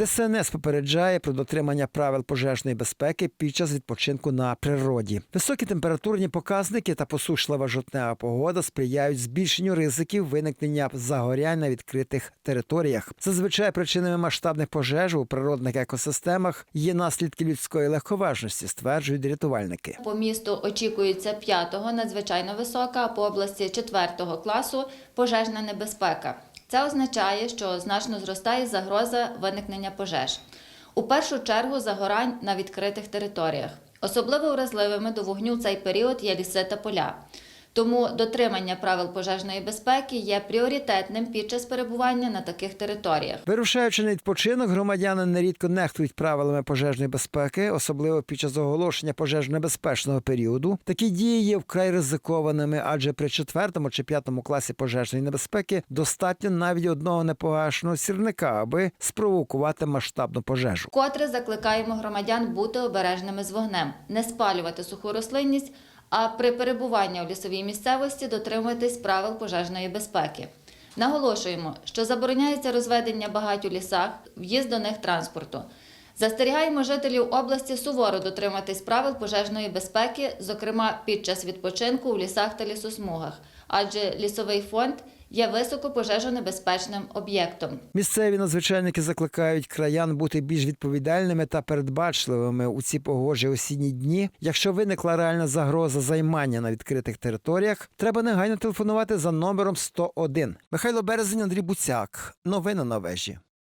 ДСНС попереджає про дотримання правил пожежної безпеки під час відпочинку на природі. Високі температурні показники та посушлива жовтнева погода сприяють збільшенню ризиків виникнення загорянь на відкритих територіях. Зазвичай причинами масштабних пожеж у природних екосистемах є наслідки людської легковажності, стверджують рятувальники. По місту очікується п'ятого надзвичайно висока, а по області четвертого класу пожежна небезпека. Це означає, що значно зростає загроза виникнення пожеж. У першу чергу загорань на відкритих територіях. Особливо вразливими до вогню цей період є ліси та поля. Тому дотримання правил пожежної безпеки є пріоритетним під час перебування на таких територіях. Вирушаючи на відпочинок, громадяни нерідко нехтують правилами пожежної безпеки, особливо під час оголошення пожежно-небезпечного періоду. Такі дії є вкрай ризикованими, адже при четвертому чи п'ятому класі пожежної небезпеки достатньо навіть одного непогашеного сірника, аби спровокувати масштабну пожежу. Вкотре закликаємо громадян бути обережними з вогнем, не спалювати суху рослинність, а при перебуванні у лісовій місцевості дотримуватись правил пожежної безпеки. Наголошуємо, що забороняється розведення багать у лісах, в'їзд до них транспорту. Застерігаємо жителів області суворо дотриматись правил пожежної безпеки, зокрема під час відпочинку у лісах та лісосмугах, адже лісовий фонд є високопожежонебезпечним об'єктом. Місцеві надзвичайники закликають краян бути більш відповідальними та передбачливими у ці погожі осінні дні. Якщо виникла реальна загроза займання на відкритих територіях, треба негайно телефонувати за номером 101. Михайло Березень, Андрій Буцяк. Новини на вежі.